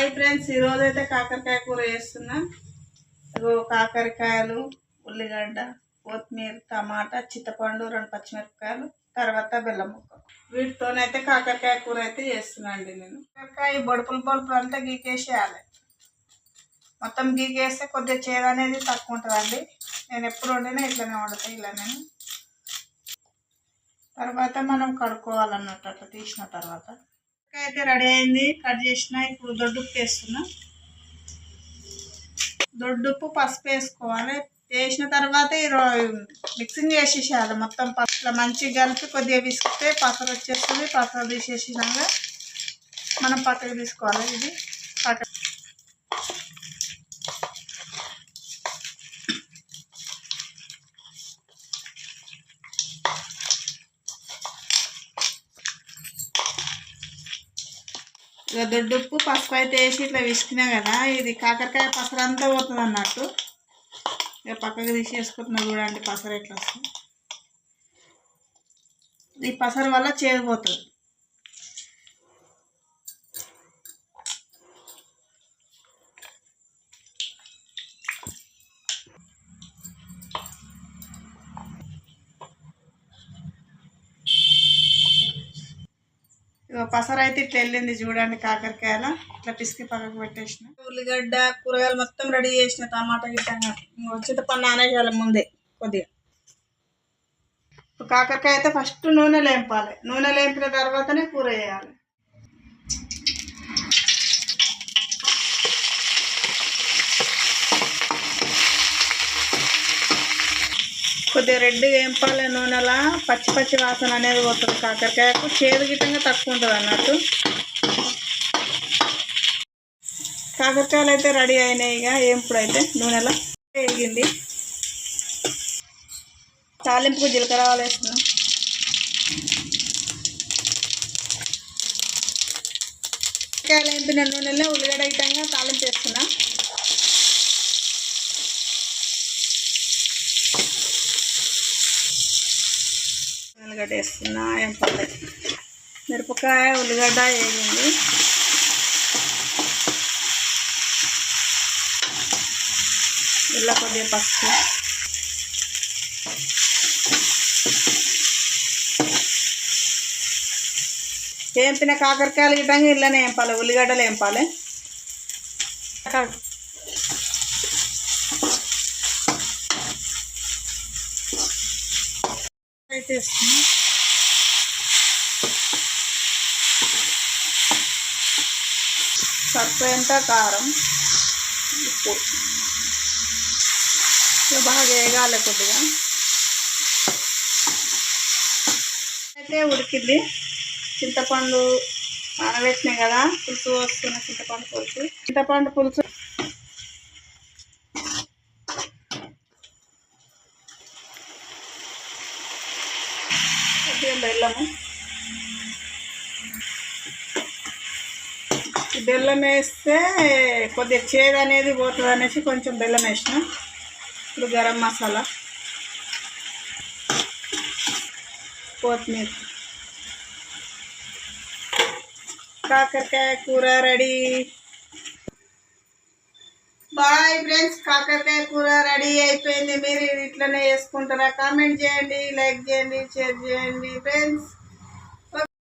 Hi friends ఈరోజు అయితే కాకరకాయ కూర చేస్తున్నా. ఇగో కాకరకాయలు ఉల్లిగడ్డ కొత్తిమీర టమాటా చింతపండు రెండు పచ్చిమిరపకాయలు తర్వాత బెల్లం ముక్క. వీటితోనైతే కాకరకాయ కూర అయితే చేస్తున్నాండి నేను. కాకరకాయ బొడుపులు బొడుపులు అంతా గీకేసేయాలి. మొత్తం గీకేస్తే కొద్దిగా చేదు అనేది తక్కువ ఉంటుందండి. నేను ఎప్పుడు వండినా ఇట్లానే వండుతాను ఇలా నేను తర్వాత మనం కడుక్కోవాలన్నట్టు అట్లా తీసిన తర్వాత అయితే రెడీ అయింది. కట్ చేసిన ఇప్పుడు దొడ్డుప్పు వేస్తున్నా. దొడ్డుప్పు పసుపు వేసుకోవాలి. వేసిన తర్వాత ఈ మిక్సింగ్ చేసేసేయాలి. మొత్తం పసుపులో మంచిగా కలిపి కొద్దిగా విసిగితే పసరు వచ్చేస్తుంది పసరు తీసేసినాక మనం పక్కకు తీసుకోవాలి ఇది. ఇక దొడ్డుప్పు పసుపు అయితే వేసి ఇట్లా విసికినా కదా ఇది కాకరకాయ పసరు అంతా పోతుంది అన్నట్టు. ఇక పక్కకు తీసేసుకుంటున్నా చూడండి పసరు ఎట్లా వస్తుంది. ఈ పసరు వల్ల చేదు పసరు అయితే ఇట్లా వెళ్ళింది చూడండి కాకరకాయల. ఇట్లా పిసికి పక్కకు పెట్టేసిన. ఉల్లిగడ్డ కూరగాయలు మొత్తం రెడీ చేసిన టమాటా గిట్టంగా ఇంకో చింతపండు నానేయాలి ముందే కొద్దిగా. కాకరకాయ అయితే ఫస్ట్ నూనె లేంపాలి. నూనె లేంపిన తర్వాతనే కూర వేయాలి కొద్దిగా రెడ్గా వేంపాలి నూనెలా? పచ్చి పచ్చి వాసన అనేది పోతుంది కాకరకాయకు చేదు గిట్టంగా తక్కువ ఉంటుంది అన్నట్టు. కాకరకాయలు అయితే రెడీ అయినాయి ఇక. ఏంపుడు అయితే నూనెలో? వేగింది తాలింపుకు జీలకర్ర వేస్తున్నాం. కాకరకాయలు ఎంపిన నూనెలో ఉల్లిగడ్డ గిట్టంగా తాలింపు వేస్తున్నాం. ఉల్లిగడ్డ వేస్తున్నా ఎంపల్లి మిరపకాయ ఉల్లిగడ్డ వేయండి ఇలా కొద్దిగా పసుపు. ఏంపిన కాకరకాయలు గిట్టంగా ఇళ్ళనే ఏంపాలి ఉల్లిగడ్డలు ఏంపాలి అయితే సరిపోయేంత కారం ఉప్పు. బాగా వేగాలి కొద్దిగా. అయితే ఉడికింది చింతపండు నానబెట్టినాయి కదా పులుసు వస్తున్న చింతపండు పులుసు. చింతపండు పులుసు కొద్దిగా బెల్లము బెల్లం వేస్తే కొద్దిగా చేదు అనేది పోతుంది అనేసి కొంచెం బెల్లం వేసిన. ఇప్పుడు గరం మసాలా కొత్తిమీర కాకరకాయ కూర రెడీ. బాయ్ ఫ్రెండ్స్ కాకరకాయ కూర రెడీ అయిపోయింది. మీరు ఇట్లనే వేసుకుంటారా కామెంట్ చేయండి లైక్ చేయండి షేర్ చేయండి ఫ్రెండ్స్